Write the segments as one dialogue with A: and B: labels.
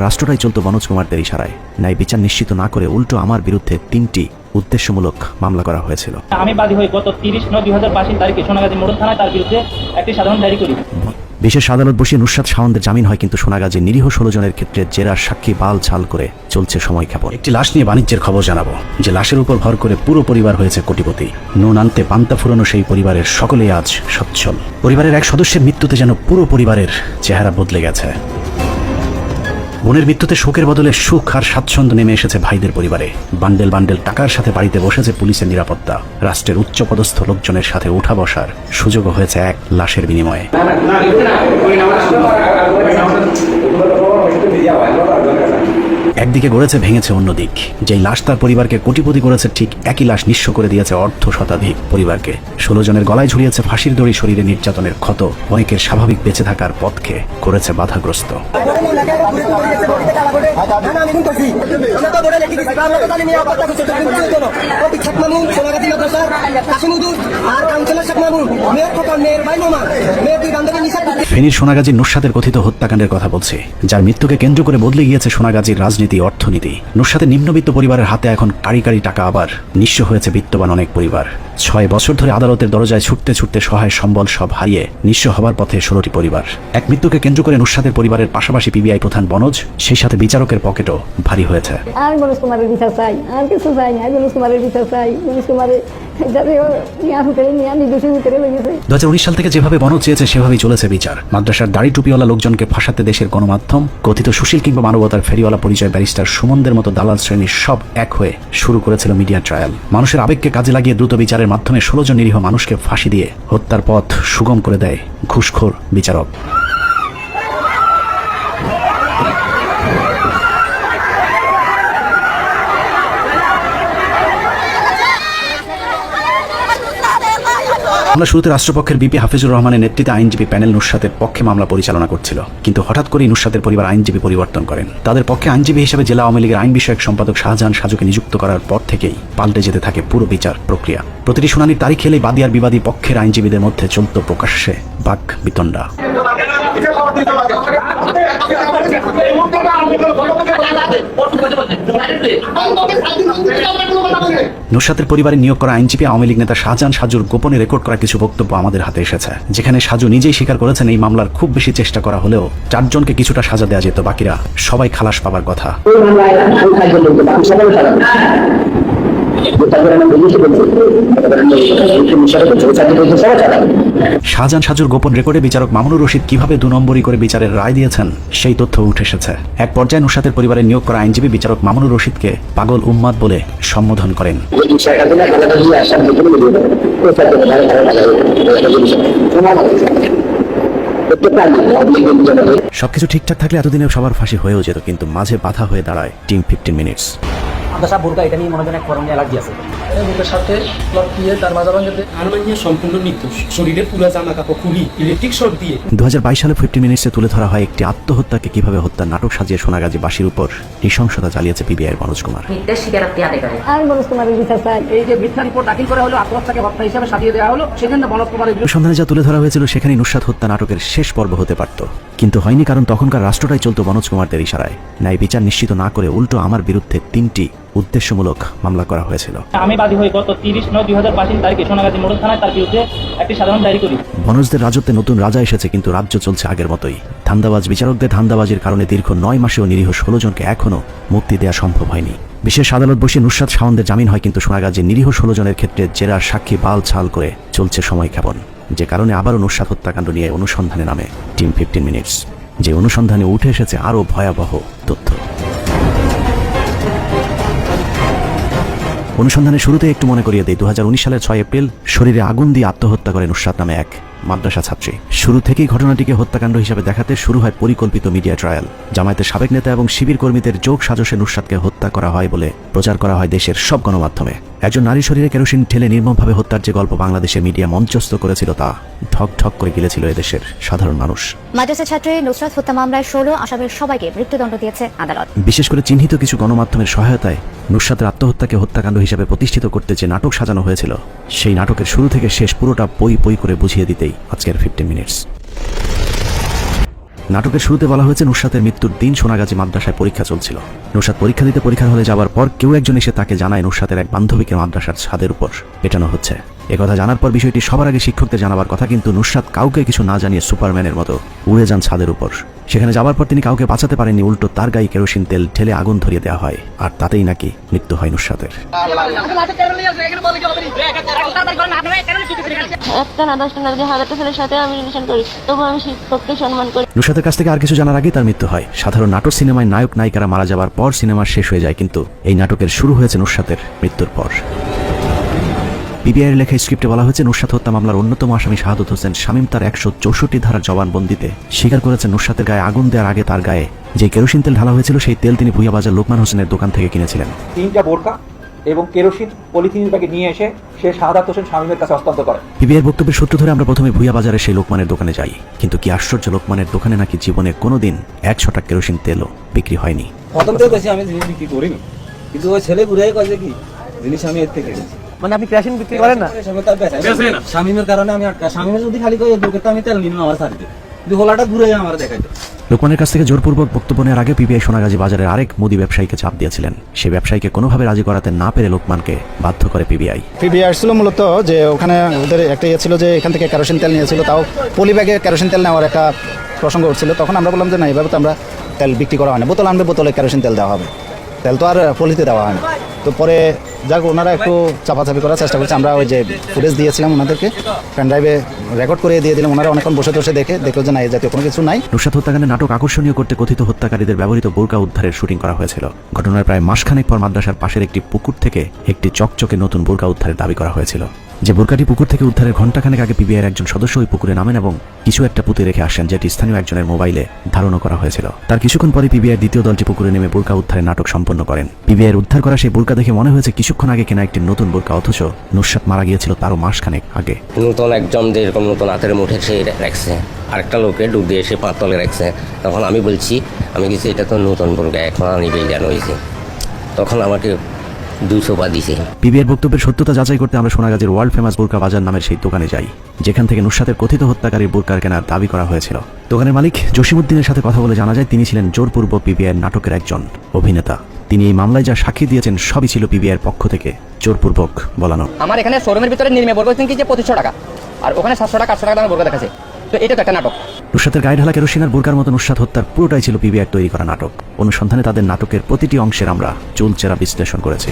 A: রাষ্ট্রটাই চলত মনোজ কুমারদের ইশারায়। ন্যায় বিচার নিশ্চিত না করে উল্টো আমার বিরুদ্ধে তিনটি উদ্দেশ্যমূলক মামলা করা হয়েছিল।
B: আমি বাদী হয়ে গত তিরিশ নয় দুই হাজার বাইশ তারিখে সোনাগাজী মোড়ল থানায় তার বিরুদ্ধে একটি সাধারণ ডায়েরি করি।
A: বিশেষ আদালত বসিয়ে নুসাদ শাওনদের জামিন হয় কিন্তু সোনাগাজী নিরীহ ষোলো জনের ক্ষেত্রে জেরার সাক্ষী বাল ছাল করে চলছে সময় ক্ষেপণ। একটি লাশ নিয়ে বাণিজ্যের খবর জানাব যে লাশের উপর ভর করে পুরো পরিবার হয়েছে কোটিপতি। নুন আনতে পান্তা ফুরানো সেই পরিবারের সকলেই আজ সচ্ছল। পরিবারের এক সদস্যের মৃত্যুতে যেন পুরো পরিবারের চেহারা বদলে গেছে। বোনের মৃত্যুতে শোকের বদলে সুখ আর স্বাচ্ছন্দ্য নেমে এসেছে ভাইদের পরিবারে। বান্ডেল বান্ডেল টাকার সাথে বাড়িতে বসেছে পুলিশের নিরাপত্তা। রাষ্ট্রের উচ্চপদস্থ লোকজনের সাথে উঠা বসার সুযোগ হয়েছে এক লাশের বিনিময়ে। একদিকে গড়েছে, ভেঙেছে অন্যদিক যেই লাশ তার পরিবারকে কোটিপতি করেছে, ঠিক একই লাশ নিঃস্ব করে দিয়েছে অর্ধ শতাধিক পরিবারকে। ষোলো জনের গলায় ঝুলিয়েছে ফাঁসির দড়ি, শরীরে নির্যাতনের ক্ষত, অনেকের স্বাভাবিক বেঁচে থাকার পথকে করেছে বাধাগ্রস্ত। ফেনীর সোনাগাজীর নুসাদের কথিত হত্যাকাণ্ডের কথা বলছে, যার মৃত্যুকে কেন্দ্র করে বদলে গিয়েছে সোনাগাজীর রাজনীতি অর্থনীতি। নুসাদের নিম্নবিত্ত পরিবারের হাতে এখন কারি কারি টাকা আবার নিঃস্ব হয়েছে বিত্তবান অনেক পরিবার। ছয় বছর ধরে আদালতের দরজায় ছুটতে ছুটতে সহায় সম্বল সব হারিয়ে নিঃস্ব হবার পথে ষোলোটি পরিবার। এক মৃত্যুকে কেন্দ্র করে নুসাদের পরিবারের পাশাপাশি পিবিআই প্রধান বনজ সেই সাথে বিচারকের পকেটও ভারী হয়েছে।
C: আর মনোজ কুমারের বিচার চাই আর কিছু চাই না মনোজ কুমারের বিচার চাই মনোজ কুমারের যাতে ও নিয়া হুতরে নিয়া নির্দোষী হুতরে লেগেছে
A: দু সাল থেকে যেভাবে বনজ চেয়েছে সেভাবেই চলেছে বিচার। মাদ্রাসার দাড়ি টুপিওয়ালা লোকজনকে ফাঁসাতে দেশের গণমাধ্যম কথিত সুশীল কিংবা মানবতার ফেরিওয়ালা পরিচয় ব্যারিস্টার সুমনদের মতো দালাল শ্রেণির সব এক হয়ে শুরু করেছিল মিডিয়া ট্রায়াল। মানুষের আবেগকে কাজে লাগিয়ে দ্রুত বিচারের মাধ্যমে ষোলো জন নিরীহ মানুষকে ফাঁসি দিয়ে হত্যার পথ সুগম করে দেয় ঘুষখোর বিচারক। মামলা শুরুতে রাষ্ট্রপক্ষের বিপি হাফিজুর রহমানের নেতৃত্বে আইনজীবী প্যানেল নুসরাতের পক্ষে মামলা পরিচালনা করছিল। কিন্তু হঠাৎ করেই নুসাদের পরিবার আইনজীবী পরিবর্তন করেন। তাদের পক্ষে আইনজীবী হিসেবে জেলা আওয়ামী লীগের আইন বিষয়ক সম্পাদক শাহজাহান সাজুকে নিযুক্ত করার পর থেকেই পাল্টে যেতে থাকে পুরো বিচার প্রক্রিয়া। প্রতিটি শুনানির তারিখ এলেই বাদী আর বিবাদী পক্ষের আইনজীবীদের মধ্যে চলত প্রকাশ্যে বাক বিতণ্ডা। নুসরাতের পরিবারে নিয়োগ করা আইনজীবী আওয়ামী লীগ নেতা শাহজাহান সাজুর গোপনে রেকর্ড করা কিছু বক্তব্য আমাদের হাতে এসেছে। যেখানে সাজু নিজেই স্বীকার করেছেন এই মামলার খুব বেশি চেষ্টা করা হলেও চারজনকে কিছুটা সাজা দেওয়া যেত, বাকিরা সবাই খালাস পাবার কথা। শাহজাহান সাজুর গোপন রেকর্ডে বিচারক মামুনুর রশিদ কীভাবে দু নম্বরই করে বিচারের রায় দিয়েছেন, সেই তথ্য উঠে এসেছে। এক পর্যায়ে নুসাদের পরিবারে নিয়োগ করা আইনজীবী বিচারক মামুনুর রশিদকে পাগল উম্মাদ বলে সম্বোধন করেন। সবকিছু ঠিকঠাক থাকলে এতদিনে সবার ফাঁসি হয়েও যেত, কিন্তু মাঝে বাধা হয়ে দাঁড়ায় টিম ফিফটিন মিনিটস
D: আদাসা বোরকা এটা নিয়ে এক ফরম অ্যালার্জি আছে।
E: বুকের সাথে লক দিয়ে তার মাজা ভাঙাতে আরমানিয়া সম্পূর্ণ নির্দোষ শরীরে পুরা জামা কাপড় খুবই ইলেকট্রিক শর্ট দিয়ে।
A: দু সালে ফিফটিন মিনিটসে তুলে ধরা হয় একটি আত্মহত্যাকে কীভাবে হত্যার নাটক সাজিয়ে সোনাগাজী বাসীর উপর নৃশংসতা চালিয়েছে পিবিআইয়ের মনোজ কুমার।
F: মিথ্যা স্বীকারোক্তি আদায় করে।
C: আর মনোজ কুমারের বিচার চাই
D: এই যে মিথ্যা রিপোর্ট দাখিল করা হলো আত্মহত্যাকে হত্যা হিসাবে সাজিয়ে দেওয়া হলো সেজন্য মনোজ কুমারের বিরুদ্ধে
A: অনুসন্ধানে যা তুলে ধরা হয়েছিল সেখানে নুসরাত হত্যা নাটকের শেষ পর্ব হতে পারত। কিন্তু হয়নি কারণ তখনকার রাষ্ট্রটাই চলত মনোজ কুমারদের ইশারায়। ন্যায় বিচার নিশ্চিত না করে উল্টো আমার বিরুদ্ধে তিনটি উদ্দেশ্যমূলক মামলা করা হয়েছিল।
B: আমি বাদী হয়ে গত তিরিশ নয় দুই হাজার বাইশ তারিখে সোনাগাজী মোড়ল থানায় তার বিরুদ্ধে একটি সাধারণ ডায়েরি করি।
A: বনজদের রাজত্বে নতুন রাজা এসেছে কিন্তু রাজ্য চলছে আগের মতোই। ধান্দাবাজ বিচারকদের ধান্দাবাজির কারণে দীর্ঘ নয় মাসেও নিরীহ ষোলো জনকে এখনও মুক্তি দেওয়া সম্ভব হয়নি। বিশেষ আদালত বসে নুসরাত শাওনদের জামিন হয় কিন্তু সোনাগাজীর নিরীহ ষোলো জনের ক্ষেত্রে জেরার সাক্ষী বাল ছাল করে চলছে সময় ক্ষেপণ যে কারণে আবার অনুস্বাদ হত্যাকাণ্ড নিয়ে অনুসন্ধানে নামে টিম ফিফটিন মিনিটস, যে অনুসন্ধানে উঠে এসেছে আরও ভয়াবহ তথ্য। অনুসন্ধানের শুরুতে একটু মনে করিয়ে দিই দু সালের ছয় এপ্রিল শরীরে আগুন দিয়ে আত্মহত্যা করে নুসরাত নামে এক মাদ্রাসা ছাত্রী। শুরু থেকেই ঘটনাটিকে হত্যাকাণ্ড হিসাবে দেখাতে শুরু হয় পরিকল্পিত মিডিয়া ট্রায়াল। জামায়াতের সাবেক নেতা এবং শিবির কর্মীদের যোগ সাজসে নুসাদকে হত্যা করা হয় বলে প্রচার করা হয় দেশের সব গণমাধ্যমে। একজন নারী শরীরে কেরোসিন ঠেলে নির্মমভাবে হত্যার যে গল্প বাংলাদেশের মিডিয়া মঞ্চস্থ করেছিল তা ঠক ঠক করে গিলেছিল এদেশের সাধারণ মানুষ।
F: মাদ্রাসা ছাত্রী নুসরাত হত্যা মামলায় ষোলো আসামির সবাইকে মৃত্যুদণ্ড দিয়েছে আদালত।
A: বিশেষ করে চিহ্নিত কিছু গণমাধ্যমের সহায়তায় নুসরাতের আত্মহত্যাকে হত্যাকাণ্ড হিসেবে প্রতিষ্ঠিত করতে যে নাটক সাজানো হয়েছিল সেই নাটকের শুরু থেকে শেষ পুরোটা পই পই করে বুঝিয়ে দিতেই আজকের ফিফটি মিনিটস
G: নাটকের শুরুতে বলা হয়েছে নুসরাতের মৃত্যুর দিন সোনাগাজী মাদ্রাসায় পরীক্ষা চলছিল। নুসরাত পরীক্ষা দিতে পরীক্ষার হলে যাওয়ার পর কেউ একজন এসে তাকে জানায় নুসরাতের এক বান্ধবীকে মাদ্রাসার ছাদের উপর পেটানো হচ্ছে। একথা জানার পর বিষয়টি সবার আগে শিক্ষকদের জানাবার কথা কিন্তু নুসরাত কাউকে কিছু না জানিয়ে সুপারম্যানের মতো উড়ে যান ছাদের উপর। সেখানে যাওয়ার পর তিনি কাউকে বাঁচাতে পারেননি উল্টো তার গায়ে কেরোসিন তেল ঠেলে আগুন ধরিয়ে দেওয়া হয় আর তাতেই নাকি মৃত্যু হয় নুসরাতের।
H: একটা না দশটা না যদি হাজারটা ছেলের সাথে আমি রিলেশন করি তবু আমি শিক্ষককে সম্মান করি।
G: নুসরাতের কাছ থেকে আর কিছু জানার আগেই তার মৃত্যু হয়। সাধারণ নাটক সিনেমায় নায়ক নায়িকারা মারা যাওয়ার পর সিনেমা শেষ হয়ে যায় কিন্তু এই নাটকের শুরু হয়েছে নুসরাতের মৃত্যুর পর। পিবিআইয়ের লেখা স্ক্রিপ্টে বলা হয়েছে নুসরাত হত্যা মামলার অন্যতম আসামি শাহাদত হোসেন শামীম তার একশো চৌষট্টি ধারার জবানবন্দিতে। স্বীকার করেছেন নুসরাতের গায়ে আগুন দেওয়ার আগে তার গায়ে। যে কেরোসিন তেল ঢালা হয়েছিল সেই তেল তিনি ভুইয়াবাজার লোকমান হোসেনের দোকান থেকে কিনেছিলেন।
I: তিনটা বোরকা এবং কেরোসিন পলিথিন ব্যাগে নিয়ে এসে সে শাহাদাত হোসেন শামীমের কাছে হস্তান্তর করে।
G: পিবিআইয়ের বক্তব্যের সূত্র ধরে আমরা প্রথমে ভুইয়া বাজারে সেই লোকমানের দোকানে যাই। কিন্তু কি আশ্চর্য লোকমানের দোকানে নাকি জীবনে কোনোদিন একশো টাকা কেরোসিন তেলও বিক্রি হয়নি।
J: প্রথম থেকে আমি জিনিস বিক্রি করিনি। কিন্তু ওই ছেলে ঘুরে কয়েছে কি জিনিস আমি এর থেকে কিনেছি
D: মানে আপনি ক্র্যাশিং বিক্রি করেন না?
J: শামিমের কারণে আমি আটকা। শামিমের যদি খালি করে দোকে তো আমি তেল নিলাম আমার সারিতে কিন্তু হোলাটা ঘুরে আমার দেখাইতে।
G: লোকমানের কাছ থেকে জোরপূর্বক বক্তব্য নেওয়ার আগে পিবিআই সোনাগাজী বাজারের আরেক মুদি ব্যবসায়ীকে চাপ দিয়েছিলেন। সে ব্যবসায়ীকে কোনোভাবে রাজি করাতে না পেরে লোকমানকে বাধ্য করে পিবিআই।
K: পিবিআই আসছিল মূলত যে ওখানে ওদের একটা ইয়ে ছিল যে এখান থেকে কেরোসিন তেল নিয়েছিল তাও পলি ব্যাগে কেরোসিন তেল নেওয়ার একটা প্রসঙ্গ উঠছিল। তখন আমরা বললাম যে না এইভাবে তো আমরা তেল বিক্রি করা হয় না। বোতল আনবে বোতলে কেরোসিন তেল দেওয়া হবে। তেল তো আর পলিতে দেওয়া হয় না। তো পরে যাক, ওনারা একটু চাপাচাপি করার চেষ্টা করছে। আমরা ওই যে ফুটেজ দিয়েছিলাম ওনাদেরকে পেন ড্রাইভে রেকর্ড করে দিয়ে দিলাম। ওনারা অনেকক্ষণ বসে বসে দেখে দেখল যে না এই জাতীয় কোনো কিছু নাই।
G: নুসাদ হত্যাকাণ্ডে নাটক আকর্ষণীয় করতে কথিত হত্যাকারীদের ব্যবহৃত বোরকা উদ্ধারের শুটিং করা হয়েছিল। ঘটনার প্রায় মাসখানেক পর মাদ্রাসার পাশের একটি পুকুর থেকে একটি চকচকে নতুন বোরকা উদ্ধারের দাবি করা হয়েছিল। যে বোরকাটি পুকুর থেকে উদ্ধারের ঘণ্টাখানেক আগে পিবিআইয়ের একজন সদস্য ওই পুকুরে নামেন এবং কিছু একটা পুঁতে রেখে আসেন, যেটি স্থানীয় একজনের মোবাইলে ধারণা করা হয়েছিল। তার কিছুক্ষণ পরে পিবিআইয়ের দ্বিতীয় দলটি পুকুরে নেমে বোরকা উদ্ধারের নাটক সম্পন্ন করেন। পিবিআইয়ের উদ্ধার করা সেই বোরকা দেখে মনে হয়েছে কিছুক্ষণ আগে কেনা একটি নতুন বোরকা, অথচ নুসরাত মারা গিয়েছিল তারও মাসখানেক আগে।
L: নতুন একজন যেরকম নতুন হাতের মুঠে সে রাখছে, আরেকটা লোকে ডুব দিয়ে এসে পাতলে রাখছে। তখন আমি বলছি, আমি কিছু, এটা তো নতুন বোরকা, এখন আনিবেই জানো হয়েছে তখন আমাকে দুশো পা দিছে।
G: পিবিআইয়ের বক্তব্যের সত্যতা যাচাই করতে আমরা সোনাগাজীর ওয়ার্ল্ড ফেমাস বোরকা বাজার নামের সেই দোকানে যাই যেখান থেকে নুসরাতের কথিত হত্যাকারী বোরকার কেনার দাবি করা হয়েছিল। দোকানের মালিক জসিমুদ্দিনের সাথে কথা বলে জানা যায় তিনি ছিলেন জোরপূর্ব পিবিআইয়ের নাটকের একজন অভিনেতা। তিনি এই মামলায় যা সাক্ষী দিয়েছেন সবই ছিল পিবিআইয়ের পক্ষ থেকে জোরপূর্বক বলানো।
D: আমার এখানে শোরুমের ভিতরে নির্মে বর্গ হচ্ছেন কি যে পঁচিশশো টাকা? আর ওখানে সাতশো টাকা আটশো টাকা দামে বর্গ দেখাচ্ছে। তো এটা একটা নাটক।
G: নুসরাতের গায়ে ঢালা কেরোসিনার বোরকার মতো নুসরাত হত্যার পুরোটাই ছিল পিবিআইয়ের তৈরি করা নাটক। অনুসন্ধানে তাদের নাটকের প্রতিটি অংশের আমরা চুলচেরা বিশ্লেষণ করেছি।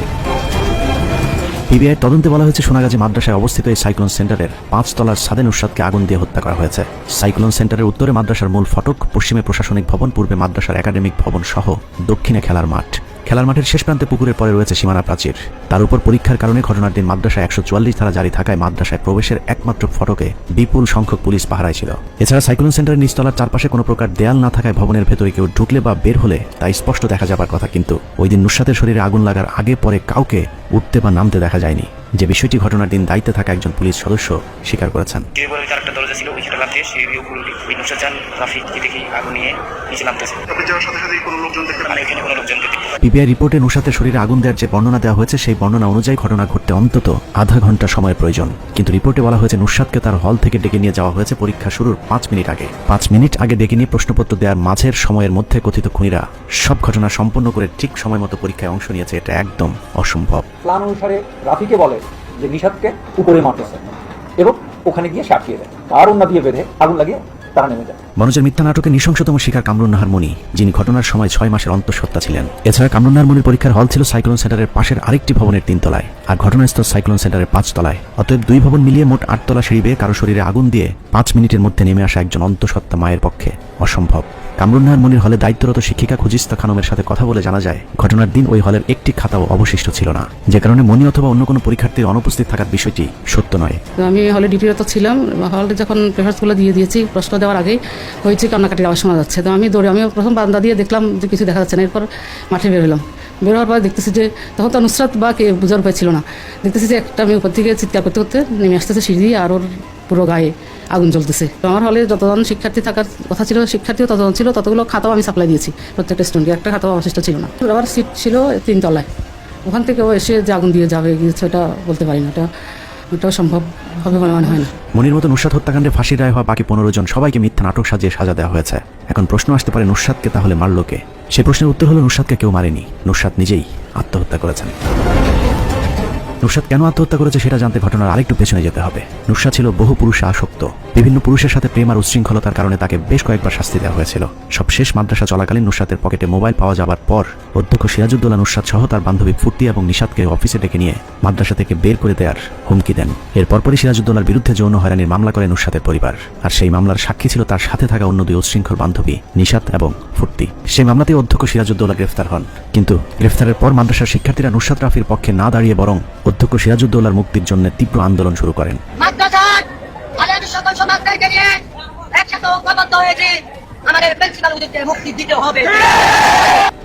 G: পিবিআইয়ের তদন্তে বলা হয়েছে, সোনাগাজী মাদ্রাসায় অবস্থিত এই সাইক্লোন সেন্টারের পাঁচতলার সাদে নুসরাতকে আগুন দিয়ে হত্যা করা হয়েছে। সাইক্লোন সেন্টারের উত্তরে মাদ্রাসার মূল ফটক, পশ্চিমে প্রশাসনিক ভবন, পূর্বে মাদ্রাসার একাডেমিক ভবন সহ দক্ষিণে খেলার মাঠ। খেলার মাঠের শেষ প্রান্তে পুকুরের পরে রয়েছে সীমানা প্রাচীর। তার উপর পরীক্ষার কারণে ঘটনার দিন মাদ্রাসায় একশো চুয়াল্লিশ ধারা জারি থাকায় মাদ্রাসায় প্রবেশের একমাত্র ফটকে বিপুল সংখ্যক পুলিশ পাহারায় ছিল। এছাড়া সাইক্লোন সেন্টারের নিচতলার চারপাশে কোনো প্রকার দেয়াল না থাকায় ভবনের ভেতরে কেউ ঢুকলে বা বের হলে তা স্পষ্ট দেখা যাবার কথা, কিন্তু ওই দিন নুসাতের শরীরে আগুন লাগার আগে পরে কাউকে উঠতে বা নামতে দেখা যায়নি। যে বিষয়টি ঘটনার দিন দায়িত্বে থাকা একজন পুলিশ সদস্য স্বীকার করেছেন।
M: মানে এখানে কোনো লোকজন দেখতে
G: পিবিআই রিপোর্টে নুসরাতের শরীরে আগুন দেওয়ার যে বর্ণনা দেওয়া হয়েছে সেই বর্ণনা অনুযায়ী ঘটনা ঘটতে অন্তত আধা ঘণ্টা সময়ের প্রয়োজন। কিন্তু রিপোর্টে বলা হয়েছে নুসাদকে তার হল থেকে ডেকে নিয়ে যাওয়া হয়েছে পরীক্ষা শুরুর পাঁচ মিনিট আগে। পাঁচ মিনিট আগে ডেকে নিয়ে প্রশ্নপত্র দেওয়ার মাঝের সময়ের মধ্যে কথিত খুনিরা সব ঘটনা সম্পন্ন করে ঠিক সময় মতো পরীক্ষায় অংশ নিয়েছে এটা একদম অসম্ভব।
I: প্ল্যান অনুসারে রাফিকে বলে যে নিষাদকে উপরে মারতেছে এবং ওখানে গিয়ে সে আটকিয়ে দেয়। আর অন্য দিয়ে বেঁধে আগুন লাগিয়ে তারা নেমে যায়।
G: মনোজের মিথ্যা নাটকে নৃশংসতম শিকার কামরুন নাহার মনি যিনি ঘটনার সময় ছয় মাসের অন্তঃসত্ত্বা ছিলেন। এছাড়া কামরুন নাহার মনির পরীক্ষার হল ছিল সাইক্লোন সেন্টারের পাশের আরেকটি ভবনের তিনতলায় আর ঘটনাস্থল সাইক্লোন সেন্টারের পাঁচতলায় অতএব দুই ভবন মিলিয়ে মোট আটতলা সিঁড়ি বেয়ে কারও শরীরে আগুন দিয়ে পাঁচ মিনিটের মধ্যে নেমে আসা একজন অন্তঃসত্ত্বা মায়ের পক্ষে অসম্ভব। কামরুন নাহার মনির হলে দায়িত্বরত শিক্ষিকা খুজিস্তা খানমের সাথে কথা বলে জানা যায় ঘটনার দিন ওই হলের একটি খাতাও অবশিষ্ট ছিল না। যে কারণে মনি অথবা অন্য কোনো পরীক্ষার্থীর অনুপস্থিত থাকার বিষয়টি সত্য নয়।
H: আমি হলে ডিউটিরত ছিলাম হলে যখন পেপারসগুলো দিয়ে দিয়েছি প্রশ্ন দেওয়ার আগেই হয়েছে কান্নাকাটির আওয়াজ শোনা যাচ্ছে। তো আমি দৌড়ে, আমি প্রথম বান্দা দিয়ে দেখলাম যে কিছু দেখা যাচ্ছে না। এরপর মাঠে বের হলাম। বের হওয়ার পর দেখতেছি যে তখন তো নুসরাত বা কে বোঝার উপায় ছিল না। দেখতেছি যে একটা আমি উপর থেকে চিৎকার করতে করতে নেমে আসতেছে সিঁড়ি আর ওর পুরো গায়ে আগুন জ্বলতেছে। তো আমার হলে যতজন শিক্ষার্থী থাকার কথা ছিল, শিক্ষার্থীও ততজন ছিল, ততগুলো খাতাও আমি সাপ্লাই দিয়েছি প্রত্যেকটা স্টুডেন্টকে একটা খাতাও অবশিষ্ট ছিল না। আবার সিট ছিল তিনতলায় ওখান থেকে ও এসে যে আগুন দিয়ে যাবে কিছু এটা বলতে পারি না। ওটা ওটাও সম্ভব হবে বলে মনে হয় না।
G: মনির মতো নুসাদ হত্যাকাণ্ডে ফাঁসির রায় হওয়া বাকি পনেরো জন সবাইকে মিথ্যা
A: নাটক সাজিয়ে সাজা দেওয়া হয়েছে। এখন প্রশ্ন আসতে পারে নুসাদকে তাহলে মারলোকে সে প্রশ্নের উত্তর হলো নুসাদকে কেউ মারেনি। নুসাদ নিজেই আত্মহত্যা করেছেন। নুসরাত কেন আত্মহত্যা করেছে সেটা জানতে ঘটনার আরেকটু পেছনে যেতে হবে। নুসরাত ছিল বহু পুরুষে আসক্ত। বিভিন্ন পুরুষের সাথে প্রেম আর উচ্ছৃঙ্খলতার কারণে তাকে বেশ কয়েকবার শাস্তি দেওয়া হয়েছিল। সব শেষ মাদ্রাসা চলাকালীন নুসরাতের পকেটে মোবাইল পাওয়া যাবার পর অধ্যক্ষ সিরাজুদ্দৌলা নুসরাত সহ তার বান্ধবী ফুর্তি এবং নিষাদকে অফিসে ডেকে নিয়ে মাদ্রাসা থেকে বের করে দেওয়ার হুমকি দেন। এর পরপরই সিরাজুদ্দৌলার বিরুদ্ধে যৌন হয়রানির মামলা করে নুসরাতের পরিবার। আর সেই মামলার সাক্ষী ছিল তার সাথে থাকা অন্য দুই উচ্ছৃঙ্খল বান্ধবী নিষাদ এবং ফুর্তি। সেই মামলাতেই অধ্যক্ষ সিরাজুদ্দৌলা গ্রেফতার হন। কিন্তু গ্রেফতারের পর মাদ্রাসার শিক্ষার্থীরা নুসরাত রাফির পক্ষে না দাঁড়িয়ে বরং অধ্যক্ষ সিরাজুদ্দৌলার মুক্তির জন্য তীব্র আন্দোলন শুরু করেন।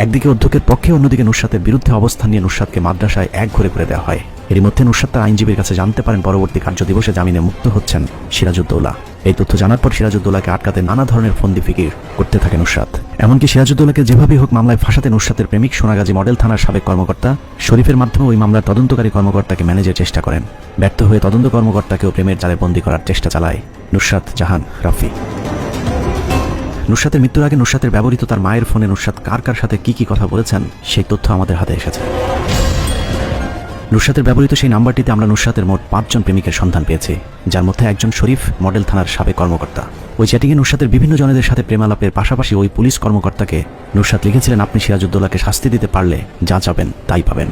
A: একদিকে অধ্যক্ষের পক্ষে অন্যদিকে নুসরাতের বিরুদ্ধে অবস্থান নিয়ে নুসাদকে মাদ্রাসায় এক ঘরে করে দেওয়া হয়। এরই মধ্যে নুসরাত তার আইনজীবীর কাছে জানতে পারেন পরবর্তী কার্য দিবসে জামিনে মুক্ত হচ্ছেন সিরাজউদ্দৌলা। এই তথ্য জানার পর সিরাজউদ্দৌলাকে আটকাতে নানা ধরনের ফন্দি ফিকির করতে থাকে নুসরাত এমনকি সিরাজউদ্দৌলাকে যেভাবেই হোক মামলায় ফাঁসাতে নুসরাতের প্রেমিক সোনাগাজী মডেল থানার সাবেক কর্মকর্তা, শরীফের মাধ্যমে ওই মামলার তদন্তকারী কর্মকর্তাকে ম্যানেজের চেষ্টা করেন। ব্যর্থ হয়ে তদন্ত কর্মকর্তাকেও প্রেমের জালে বন্দী করার চেষ্টা চালায় নুসরাত জাহান রাফি। নুসরাতের মৃত্যুর আগে নুসরাতের ব্যবহৃত তার মায়ের ফোনে নুসরাত কার কার সাথে কি কি কথা বলেছেন, সেই তথ্য আমাদের হাতে এসেছে। নুসরাতের ব্যবহৃত সেই নাম্বারটিতে আমরা নুসরাতের মোট পাঁচজন প্রেমিকের সন্ধান পেয়েছি, যার মধ্যে একজন শরীফ, মডেল থানার সাবেক কর্মকর্তা। ওই চ্যাটিংয়ে নুসরাতের বিভিন্ন জনেদের সাথে প্রেমালাপের পাশাপাশি ওই পুলিশ কর্মকর্তাকে নুসরাত লিখেছিলেন, আপনি সিরাজউদ্দৌলাকে শাস্তি দিতে পারলে যা চাবেন তাই পাবেন।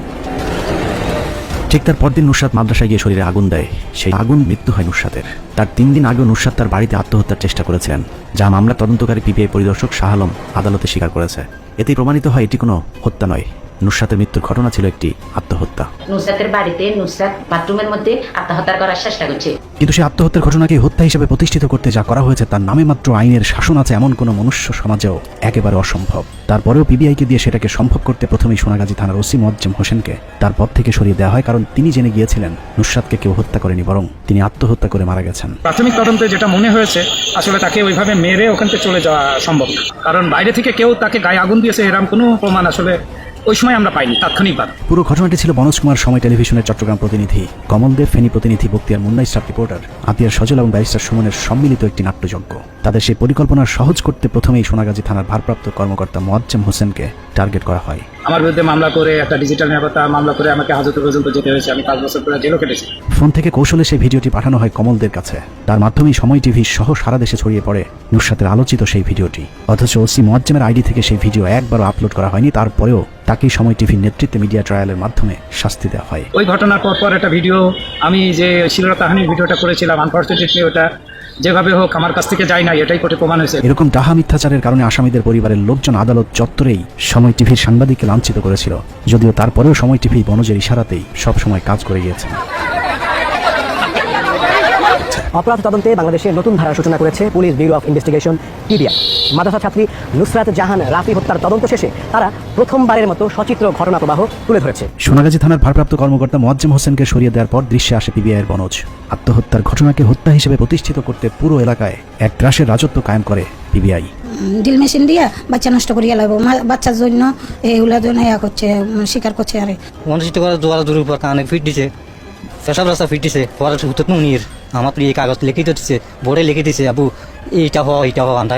A: ঠিক তার পরদিন নুসরাত মাদ্রাসায় গিয়ে শরীরে আগুন দেয়। সেই আগুন মৃত্যু হয় নুসরাতের। তার তিন দিন আগেও নুসরাত তার বাড়িতে আত্মহত্যার চেষ্টা করেছিলেন, যা মামলা তদন্তকারী পিবিআই পরিদর্শক শাহ আলম আদালতে স্বীকার করেছে। এতেই প্রমাণিত হয়, এটি কোনো হত্যা নয়। নুসরাতের মৃত্যুর ঘটনা ছিল একটি আত্মহত্যা।
C: নুসরাতের বাড়িতে নুসরাত বাথরুমের মধ্যে আত্মহত্যা করার চেষ্টা করছে।
A: কিন্তু সেই আত্মহত্যার ঘটনাকে হত্যা হিসেবে প্রতিষ্ঠিত করতে যা করা হয়েছে তার নামে মাত্র আইনের শাসন আছে এমন কোনো মনুষ্য সমাজেও একেবারে অসম্ভব। তারপরেও পিবিআইকে দিয়ে সেটাকে সম্ভব করতে প্রথমেই সোনাগাজী থানার ওসি মোয়াজ্জেম হোসেনকে তার পদ থেকে সরিয়ে দেওয়া হয় কারণ তিনি জেনে গিয়েছিলেন নুসরাতকে কেউ হত্যা করেনি বরং তিনি আত্মহত্যা করে মারা গেছেন।
E: প্রাথমিক তদন্তে যেটা মনে হয়েছে আসলে তাকে ওইভাবে মেরে ওখান থেকে চলে যাওয়া সম্ভব কারণ বাইরে থেকে কেউ তাকে গায়ে আগুন দিয়েছে এরকম কোনো প্রমাণ আসলে ওই সময় আমরা পাইনি তাৎক্ষণিকভাবে
A: পুরো ঘটনাটি ছিল মনোজ কুমার সময় টেলিভিশনের চট্টগ্রাম প্রতিনিধি কমলদেব ফেনী প্রতিনিধি, বক্তিয়ার মুন্নাই স্টাফ রিপোর্টার আতিয়ার সজল এবং ব্যারিস্টার সুমনের সম্মিলিত একটি নাট্যযজ্ঞ। তাদের সেই পরিকল্পনা সহজ করতে প্রথমেই সোনাগাজী থানার ভারপ্রাপ্ত কর্মকর্তা মোয়াজ্জেম হোসেনকে টার্গেট করা হয়।
E: আমার বিরুদ্ধে মামলা করে একটা ডিজিটাল নিরাপত্তা মামলা করে আমাকে হাজতে পর্যন্ত যেতে হয়েছে। আমি পাঁচ বছর ধরে জেলও কেটেছি
A: ফোন থেকে কৌশলে সেই ভিডিওটি পাঠানো হয় কমলদের কাছে। তার মাধ্যমেই সময় টিভি সহ সারা দেশে ছড়িয়ে পড়ে নুসরাতের আলোচিত সেই ভিডিওটি। অথচ ওসি মোয়াজ্জেমের আইডি থেকে সেই ভিডিও একবারও আপলোড করা হয়নি তারপরেও তাকেই সময় টিভির নেতৃত্বে মিডিয়া ট্রায়ালের মাধ্যমে শাস্তি দেওয়া হয়।
E: ওই ঘটনার পর পর একটা ভিডিও আমি যে শিলরা তাহানির ভিডিওটা করেছিলাম আনফর্চুনেটলি ওটা যেভাবে হোক আমার কাছ থেকে যায় না এটাই কোর্টে প্রমাণ হয়েছে।
A: এরকম ডাহা মিথ্যাচারের কারণে আসামিদের পরিবারের লোকজন আদালত চত্বরেই সময় টিভির সাংবাদিককে লাঞ্ছিত করেছিল, যদিও তারপরেও সময় টিভি বনজের ইশারাতেই সবসময় কাজ করে গিয়েছে।
N: অপরাধ তদন্তে বাংলাদেশের নতুন ধারার সূচনা করেছে police bureau of investigation TDI মাদ্রাসা ছাত্রী নুসরাত জাহান রাফি হত্যার তদন্ত শেষে তারা প্রথমবারের মতো সচিত্র ঘটনা প্রবাহ তুলে ধরেছে।
A: সোনাগাজী থানার ভারপ্রাপ্ত কর্মকর্তা মোয়াজ্জেম হোসেনকে সরিয়ে দেওয়ার পর দৃশ্যে আসে পিবিআইয়ের বনজ। আত্মহত্যার ঘটনাকে হত্যা হিসেবে প্রতিষ্ঠিত করতে পুরো এলাকায় এক ত্রাসের রাজত্ব কায়েম করে পিবিআই।
C: ড্রিল মেশিন দিয়া বাচ্চা নষ্ট করিয়া লাগবো বাচ্চার জন্য এইগুলা জন্য ইয়া করছে স্বীকার করছে আরে।
O: অনুষ্ঠিত করা দোয়ারা দূরের উপর কানে ফিট দিছে। পেশাব রাস্তা ফিট দিছে পড়ার হুতত নুনির আমার তো এই কাগজ লিখে দিচ্ছে বোর্ডে লিখে দিছে আবু, এইটা হওয়া এইটা হওয়া আন্ধা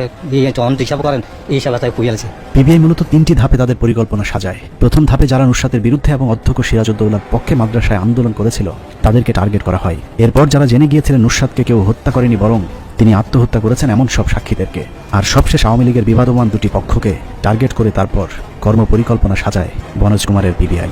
O: যখন হিসাব করেন, এই সালা তাই পুয়ালছে
A: পিবিআই মূলত তিনটি ধাপে তাদের পরিকল্পনা সাজায়। প্রথম ধাপে যারা নুসরাতের বিরুদ্ধে এবং অধ্যক্ষ সিরাজউদ্দৌলার পক্ষে মাদ্রাসায় আন্দোলন করেছিল, তাদেরকে টার্গেট করা হয়। এরপর যারা জেনে গিয়েছিলেন নুসরাতকে কেউ হত্যা করেনি বরং তিনি আত্মহত্যা করেছেন এমন সব সাক্ষীদেরকে। আর সবশেষ আওয়ামী লীগের বিবাদমান দুটি পক্ষকে টার্গেট করে তারপর কর্মপরিকল্পনা সাজায় বনজ কুমারের পিবিআই।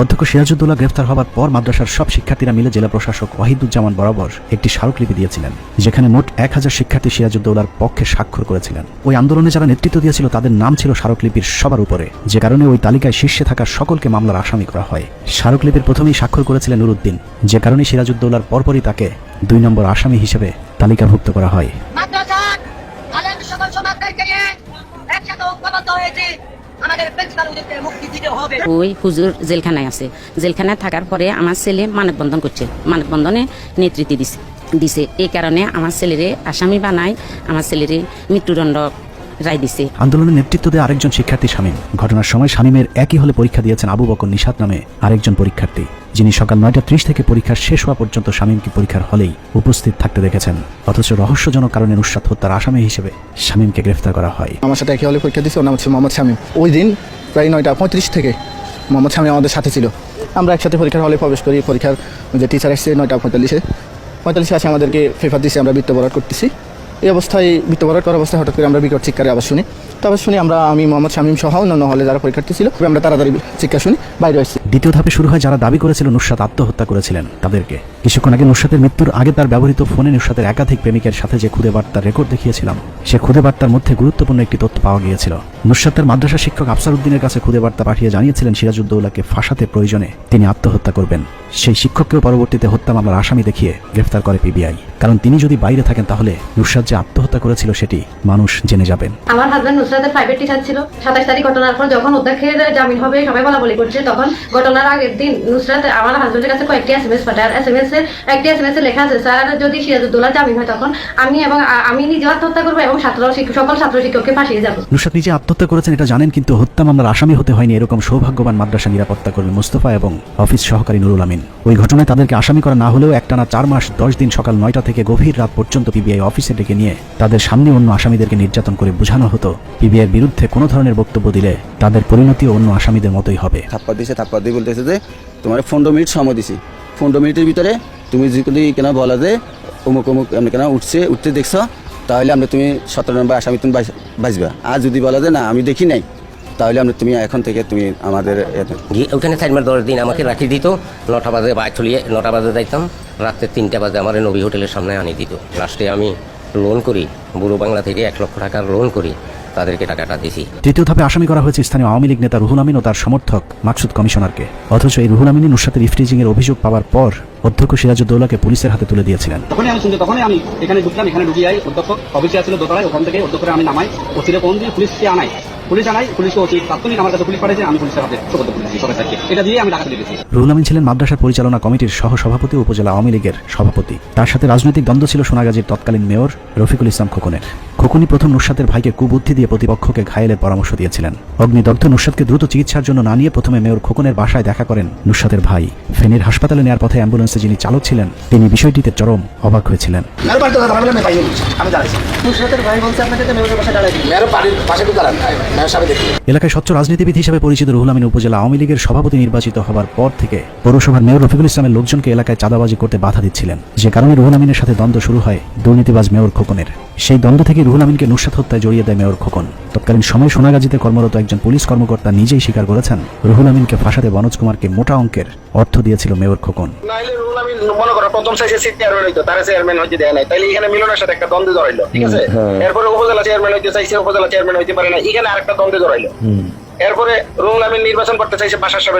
A: অধ্যক্ষ সিরাজউদ্দৌলা গ্রেফতার হওয়ার পর মাদ্রাসার সব শিক্ষার্থীরা মিলে জেলা প্রশাসক ওয়াহিদুজ্জামান বরাবর একটি স্মারকলিপি দিয়েছিলেন, যেখানে মোট এক হাজার শিক্ষার্থী সিরাজুদ্দৌলার পক্ষে স্বাক্ষর করেছিলেন। ওই আন্দোলনে যারা নেতৃত্ব দিয়েছিল, তাদের নাম ছিল স্মারকলিপির সবার উপরে, যে কারণে ওই তালিকায় শীর্ষে থাকা সকলকে মামলার আসামি করা হয়। স্মারকলিপির প্রথমেই স্বাক্ষর করেছিলেন নুরুদ্দিন, যে কারণে সিরাজুদ্দৌলার পরপরই তাকে দুই নম্বর আসামি হিসেবে তালিকাভুক্ত করা হয়।
P: ওই হুজুর জেলখানায় আছে। জেলখানায় থাকার পরে আমার ছেলে মানববন্ধন করছে। মানববন্ধনে নেতৃত্ব দিছে দিছে। এই কারণে আমার ছেলেরে আসামি বানায় আমার ছেলেরে মৃত্যুদণ্ড রায় দিছে।
A: আন্দোলনের নেতৃত্ব দেয় আরেকজন শিক্ষার্থী শামীম। ঘটনার সময় শামীমের একই হলে পরীক্ষা দিয়েছেন আবু বকর নিষাদ নামে আরেকজন পরীক্ষার্থী। যিনি সকাল নয়টা ত্রিশ থেকে পরীক্ষার শেষ হওয়া পর্যন্ত শামীমকে পরীক্ষার হলেই উপস্থিত থাকতে দেখেছেন। অথচ রহস্যজনক কারণে নুসরাত হত্যার আসামি হিসেবে শামীমকে গ্রেফতার করা হয়।
K: আমার সাথে একই হলে পরীক্ষা দিচ্ছে ওর নাম হচ্ছে মোহাম্মদ শামীম। ওই দিন প্রায় নয়টা পঁয়ত্রিশ থেকে মোহাম্মদ শামীম আমাদের সাথে ছিল। আমরা একসাথে পরীক্ষার হলে প্রবেশ করি, পরীক্ষার যে টিচার এসছে নয়টা পঁয়তাল্লিশে। পঁয়তাল্লিশে আসে আমাদেরকে ফেফার দিচ্ছে আমরা বৃত্ত বরাট করতেছি। এই অবস্থায় বৃত্ত করা অবস্থায় হঠাৎ করে আমরা বিকট চিৎকারে আবার শুনি। তবে শুনি আমরা, আমি মোহাম্মদ শামীম সহ অন্যান্য হলে যারা পরীক্ষার্থী ছিল আমরা তাড়াতাড়ি চিৎকার শুনি, বাইরে আসছি।
A: দ্বিতীয় ধাপে শুরু হয় যারা দাবি করেছিল নুসরাত আত্মহত্যা করেছিলেন তাদেরকে। কিছুক্ষণ আগে নুসরাতের মৃত্যুর আগে তার ব্যবহৃত ফোনে নুসরাতের একাধিক প্রেমিকের সাথে যে খুদে বার্তার রেকর্ড দেখিয়েছিলাম, সে খুদে বার্তার মধ্যে গুরুত্বপূর্ণ একটি তথ্য পাওয়া গিয়েছিল। নুসরাতের মাদ্রাসা শিক্ষক আফসার উদ্দিনের কাছে খুদে বার্তা পাঠিয়ে জানিয়েছিলেন সিরাজউদ্দৌলাকে ফাঁসাতে প্রয়োজনে। তিনি আত্মহত্যা করবেন। সেই শিক্ষককেও পরবর্তীতে হত্যা মামলার আসামি দেখিয়ে গ্রেফতার করে পিবিআই। কারণ তিনি যদি বাইরে থাকেন তাহলে নুসরাত যে আত্মহত্যা করেছিল সেটি মানুষ জেনে যাবেন।
H: আমার হাজব্যান্ড নুসরাতের প্রাইভেট টিচার ছিল। সাতাশ তারিখ ঘটনার পর যখন অধ্যক্ষের জামিন হবে সবাই বলা বলি করছে। তখন ঘটনার আগের দিন নুসরাত আমার হাজব্যান্ডের কাছে কয়েকটি এস এম এস পাঠায়। আর এস এম এস এর একটি এস এম এস এ লেখা আছে স্যার যদি সিরাজউদ্দৌলা জামিন হয় তখন আমি এবং আমি নিজে আত্মহত্যা করব এবং ছাত্র শিক্ষক সকল ছাত্র শিক্ষককে ফাঁসিয়ে যাব।
A: নুসরাত নিজে আত্মহত্যা করেছেন, এটা জানেন, কিন্তু হত্যা মামলার আসামি হতে হয়নি এরকম সৌভাগ্যবান মাদ্রাসা নিরাপত্তা কর্মী মুস্তফা এবং অফিস সহকারী নুরুল আমিন। ওই ঘটনায় তাদেরকে আসামি করা না হলেও একটানা চার মাস, দশ দিন সকাল নয়টা থেকে গভীর রাত পর্যন্ত পিবিআই অফিসে ডেকে নিয়ে তাদের সামনে অন্য আসামিদেরকে নির্যাতন করে বোঝানো হতো। পিবিআইয়ের বিরুদ্ধে কোনো ধরনের বক্তব্য দিলে তাদের পরিণতি অন্য আসামিদের মতোই হবে।
K: থাপ্পা দিছে, থাপ্পা দিয়ে বলতেছে যে, তোমার পনেরো মিনিট সময় দিছি। পনেরো মিনিটের ভিতরে তুমি যদি কেন বলা যে, অমুক অমুক কেন উঠছে, উঠতে দেখছ তাহলে আমরা তুমি সতেরো নম্বর আসামি তুমি বাঁচ- বাঁচবা। আর যদি বলা যে না, আমি দেখি নাই, তাহলে আমরা তুমি এখন থেকে তুমি আমাদের
L: ওখানে চার মাস দশ দিন আমাকে রাখি দিত। নটা বাজে বাইক চলিয়ে নটা বাজে যাইতাম। রাত্রে তিনটা বাজে আমার নবী হোটেলের সামনে আনি দিত। লাস্টে আমি লোন করি, বুড়ো বাংলা থেকে এক লক্ষ টাকার লোন করি। তাদেরকে টাকাটা দিছি।
A: তৃতীয় ধাপে আসামি করা হয়েছে স্থানীয় আওয়ামী লীগ নেতা রুহুল আমিন ও তার সমর্থক মাকসুদ কমিশনারকে। অথচ এই রুহুল আমিনী নুসরাতের ইফটিজিং এর অভিযোগ পাওয়ার পর অধ্যক্ষ সিরাজউদ্দৌলাকে পুলিশের হাতে তুলে দিয়েছিলেন।
E: তখনই আমি শুনছি তখনই আমি এখানে ঢুকলাম এখানে ঢুকে যাই অধ্যক্ষ অফিসে আসছিল দোতলায় ওখান থেকে অধ্যক্ষরে আমি নামাই ওসিরে ফোন দিয়ে পুলিশকে আনাই। পুলিশ আনাই পুলিশকে ওসি তাৎক্ষণিক আমার কাছে পুলিশ পাঠিয়েছে আমি পুলিশের হাতে সুপর্দ করেছি সবাই এটা দিয়ে আমি টাকা তুলে দিয়েছি।
A: রুহুল আমিন ছিলেন মাদ্রাসা পরিচালনা কমিটির সহ সভাপতি উপজেলা আওয়ামী লীগের সভাপতি। তার সাথে রাজনৈতিক দ্বন্দ্ব ছিল সোনাগাজীর তৎকালীন মেয়র রফিকুল ইসলাম খোকনের। খোকনই প্রথম নুসরাতের ভাইকে কুবুদ্ধি দিয়ে প্রতিপক্ষকে ঘায়েলের পরামর্শ দিয়েছিলেন। অগ্নিদগ্ধ নুসরাতকে দ্রুত চিকিৎসার জন্য না নিয়ে প্রথমে মেয়র খোকনের বাসায় দেখা করেন নুসরাতের ভাই। ফেনীর হাসপাতালে নেওয়ার পথে অ্যাম্বুলেন্সে যিনি চালক ছিলেন তিনি বিষয়টিতে চরম অবাক হয়েছিলেন। এলাকায় স্বচ্ছ রাজনীতিবিদ হিসেবে পরিচিত রুহুল আমিন উপজেলা আওয়ামী লীগের সভাপতি নির্বাচিত হবার পর থেকে পৌরসভার মেয়র রফিকুল ইসলামের লোকজনকে এলাকায় চাঁদাবাজি করতে বাধা দিচ্ছিলেন। যে কারণে রুহুল আমিনের সাথে দ্বন্দ্ব শুরু হয় দুর্নীতিবাজ মেয়র খোকনের। সেই দ্বন্দ্ব থেকে রুহুল আমিনকে নুসরাত হত্যায় জড়িয়ে দেয় মেয়র খোকন। তৎকালীন সময় সোনাগাজীতে কর্মরত একজন পুলিশ কর্মকর্তা নিজেই স্বীকার করেছেন রুহুল আমিনকে ফাঁসাতে বনোজ কুমারকে মোটা অঙ্কের অর্থ দিয়েছিল মেয়র খোকন।
B: মনে করো প্রথম সাইজে সিট চেয়ারম্যান হইতো তারা চেয়ারম্যান হইতে দেয় নাই। তাইলে এখানে মিলনের সাথে একটা দ্বন্দ্ব জড়াইলো ঠিক আছে? এরপরে উপজেলা চেয়ারম্যান হইতে চাইছে উপজেলা চেয়ারম্যান হইতে পারে না এখানে আরেকটা দ্বন্দ্ব জড়াইলো। এরপরে আমি নির্বাচন করতে চাইছে বাসার সাহেব।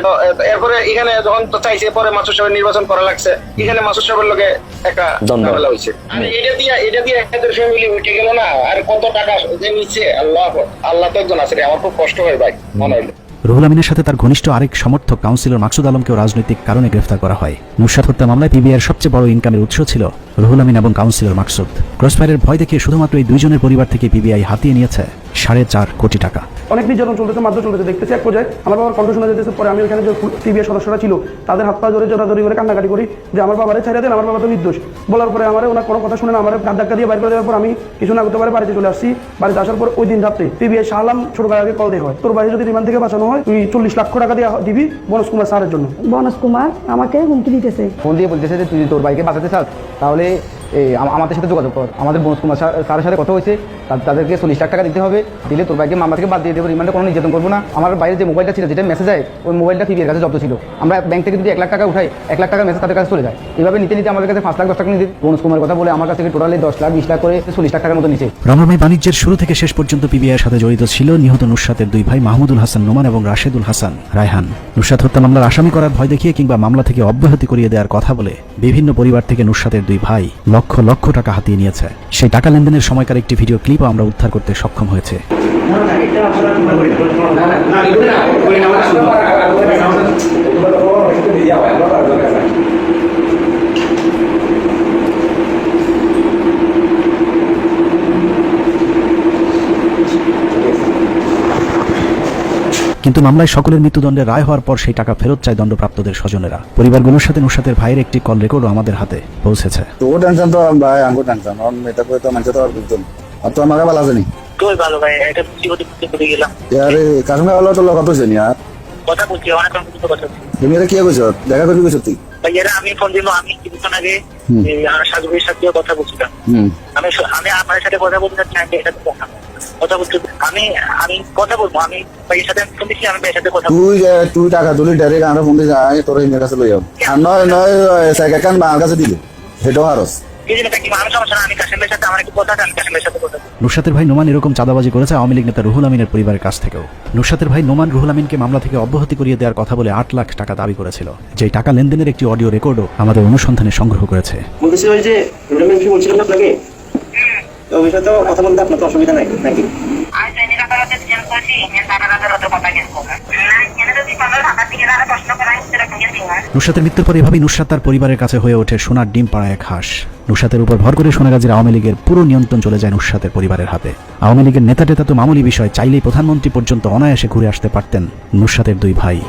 B: এরপরে এখানে যখন তো চাইছে পরে মাসুর সাহেব নির্বাচন করা লাগছে। এখানে মাসুর সাহেবের লোকে একটা ঝামেলা হয়েছে। আর এটা দিয়ে এটা দিয়ে এদের ফ্যামিলি উঠে গেল না। আর কত টাকা যে নিচ্ছে আল্লাহ আল্লাহ তো একজন আছে আমার খুব কষ্ট হয় ভাই মনে হইল
A: রুহুল আমিনের সাথে তার ঘনিষ্ঠ আরেক সমর্থক কাউন্সিলর মাকসুদ আলমকেও রাজনৈতিক কারণে গ্রেফতার করা হয়। নুসরাত হত্যা মামলায় পিবিআইয়ের সবচেয়ে বড় ইনকামের উৎস ছিল রুহুল আমিন এবং কাউন্সিলর মাকসুদ। ক্রসফায়ারের ভয় দেখিয়ে শুধুমাত্র এই দুইজনের পরিবার থেকে পিবিআই হাতিয়ে নিয়েছে সাড়ে চার কোটি টাকা।
E: অনেক নির্যাতন চলতেছে মাত্র চলতেছে দেখতেছি এক পর্যায়ে। আমার বাবার কণ্ঠ শোনা যেতেছে পরে আমি ওখানে যে টিভিএর সদস্যরা ছিল তাদের হাত পা ধরে জোরাজোরি করে কান্নাকাটি করি যে আমার বাবারে ছেড়ে দেন আমার বাবা তো নির্দোষ। বলার পরে আমার ওনার কোনো কথা শুনে না আমার গাদ ধাক্কা দিয়ে বাইর করে দেওয়ার পর আমি কিছু না করতে পারে বাড়িতে চলে আসছি। বাড়িতে আসার পর ওই দিন রাত্রে টিভিএ শাহলাম ছোট ভাইকে কল দেওয়া হয়। তোর ভাই যদি রিমান্ড থেকে বাঁচানো হয় তুই চল্লিশ লক্ষ টাকা দিয়ে দিবি বনস কুমার স্যারের জন্য।
C: বনজ কুমার আমাকে হুমকি দিতেছে।
K: ফোন দিয়ে বলতেছে যে তুই তোর ভাইকে বাঁচাতে চাস তাহলে এই আম- আমাদের সাথে যোগাযোগ কর। আমাদের বনজ কুমার স্যার- স্যারের সাথে কথা হয়েছে। তাদেরকে চল্লিশ লাখ টাকা দিতে হবে। দিলে তোর ভাইকে মামলা থেকে বাদ দিয়ে দেবো রিমান্ডে কোনো নির্যাতন করব না। আমার বাইরে যে মোবাইলটা ছিল, যেটা মেসেজ হয় ওই মোবাইলটা টিভির কাছে জব্দ ছিল। আমরা ব্যাংক থেকে যদি এক লাখ টাকা উঠাই, এক লাখ টাকা মেসেজ তাদের কাছে চলে যায়। এভাবে নিতে নিতে আমাদের কাছে পাঁচ লাখ, দশ টাকা নিতে। বনজ কুমার কথা বলে আমার কাছ থেকে টোটালি দশ লাখ, বিশ লাখ করে চল্লিশ লাখ টাকার মতো নিচে
A: রমরমাই বাণিজ্যের শুরু থেকে শেষ পর্যন্ত পিবিআইয়ের সাথে জড়িত ছিল নিহত নুসরাতের দুই ভাই মাহমুদুল হাসান নোমান এবং রাশেদুল হাসান রায়হান। নুসরাত হত্যা মামলার আসামি করার ভয় দেখিয়ে কিংবা মামলা থেকে অব্যাহতি করিয়ে দেওয়ার কথা বলে বিভিন্ন পরিবার থেকে নুসরাতের দুই ভাই লক্ষ লক্ষ টাকা হাতিয়ে নিয়েছে। সেই টাকা লেনদেনের সময়কার একটি ভিডিও ক্লিপও আমরা উদ্ধার করতে সক্ষম হয়েছে। কিন্তু মামলায় সকলের মৃত্যুদণ্ডের রায় হওয়ার পর সেই টাকা ফেরত চায় দণ্ডপ্রাপ্তদের স্বজনেরা। পরিবারগুলোর সাথে নুসাতের ভাইয়ের একটি কল রেকর্ডও আমাদের হাতে পৌঁছেছে।
K: তো ও টেনশন তো ভাই আঙ্গুর টেনশন অন এটা করে তো মানুষ তো আর বুঝতো না। আর তো আমাকে ভালো
B: জানি ভালো ভাই এটা গেলাম।
K: আরে কাশ্মীর ভালো তো কত হয়েছে নি আর
B: কথা বলছি অনেক কথা
K: তুমি এটা কি কইছো দেখা করবি কইছো তুই
B: ভাইয়ারা আমি ফোন দিল আমি কিছুক্ষণ আগে সাথে কথা বলছিলাম। আমি আমি আমার সাথে কথা বলতে চাচ্ছি আমি এটা কথা কথা বলতে আমি আমি কথা বলব আমি ভাইয়ের সাথে ফোন দিচ্ছি আমি ভাইয়ের সাথে কথা
K: তুই তুই টাকা তুলি ডাইরেক্ট আমরা ফোন দিয়ে যাই তোর এই কাছে লই যাও আর নয় নয় কাছে দিলে। সেটাও হারস
B: কি জানি কি মানুষ সমস্যা না আমি কাশেমের সাথে আমার একটু কথা আছে আমি কাশেমের সাথে কথা বলব।
A: নুসরাতের ভাই নোমান এরকম চাঁদাবাজি করেছে আওয়ামী লীগ নেতা রুহুল আমিনের পরিবারের কাছ থেকেও। নুসরাতের ভাই নোমান রুহুল আমিনকে মামলা থেকে অব্যাহতি করিয়ে দেওয়ার কথা বলে আট লাখ টাকা দাবি করেছিল। যেই টাকা লেনদেনের একটি অডিও রেকর্ডও আমাদের অনুসন্ধানে সংগ্রহ করেছে।
E: যে তো কথা বলতে আপনার অসুবিধা নাই নাকি?
A: নুসরাতের মৃত্যুর পর এভাবেই নুসরাত তার পরিবারের কাছে হয়ে ওঠে সোনার ডিম পাড়া এক হাঁস। উপর ভর করে সোনাগাজীর আওয়ামী লীগের পুরো নিয়ন্ত্রণ চলে যায় নুসরাতের পরিবারের হাতে। আওয়ামী লীগের নেতা টেতা তো মামুলি বিষয়, চাইলেই প্রধানমন্ত্রী পর্যন্ত অনায়াসে ঘুরে আসতে পারতেন নুসরাতের দুই ভাই।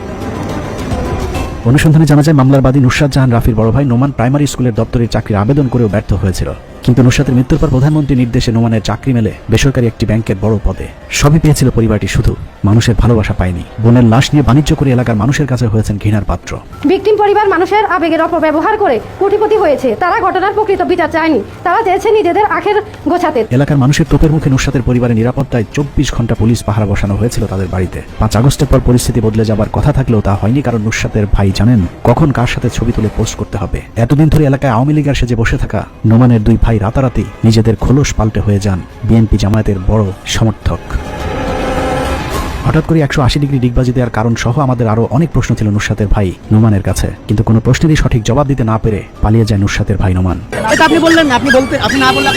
A: অনুসন্ধানে জানা যায়, মামলার বাদী নুসরাত জাহান রাফির বড় ভাই নোমান প্রাইমারি স্কুলের দপ্তরের চাকরির আবেদন করেও ব্যর্থ হয়েছিল। কিন্তু নুসরাতের মৃত্যুর পর প্রধানমন্ত্রীর নির্দেশে নোমানের চাকরি মেলে বেসরকারি একটি ব্যাংকের বড় পদে। সবই পেয়েছিল পরিবারটি শুধু। মানুষের ভালোবাসা পায়নি। বোনের লাশ নিয়ে বাণিজ্য করে এলাকার মানুষের কাছে হয়েছেন ঘৃণার পাত্র।
C: ভিকটিম পরিবার মানুষের আবেগের অপব্যবহার করে কোটিপতি হয়েছে। তারা ঘটনার প্রকৃত বিচার চায়নি। তারা চেয়েছে নিজেদের আখের গোছাতে।
A: এলাকার মানুষের তোপের মুখে নুসরাতের পরিবারের নিরাপত্তায় চব্বিশ ঘণ্টা পুলিশ পাহারা বসানো হয়েছিল তাদের বাড়িতে। পাঁচ আগস্টের পর পরিস্থিতি বদলে যাবার কথা থাকলেও তা হয়নি কারণ নুসরাতের ভাই জানেন কখন কার সাথে ছবি তুলে পোস্ট করতে হবে। এতদিন ধরে এলাকায় আওয়ামী লীগের সেজে বসে থাকা নোমানের দুই ভাই রাতারাতি নিজেদের খোলস পাল্টে হয়ে যান বিএনপি জামায়াতের বড় সমর্থক। হঠাৎ করে একশো আশি ডিগ্রি ডিগবাজি দেওয়ার কারণ সহ আমাদের আরও অনেক প্রশ্ন ছিল নুসরাতের ভাই নোমানের কাছে। কিন্তু কোনো প্রশ্নেরই সঠিক জবাব দিতে না পেরে পালিয়ে যায় নুসরাতের ভাই নোমান।
D: এটা আপনি বললেন আপনি বলতে আপনি না বললে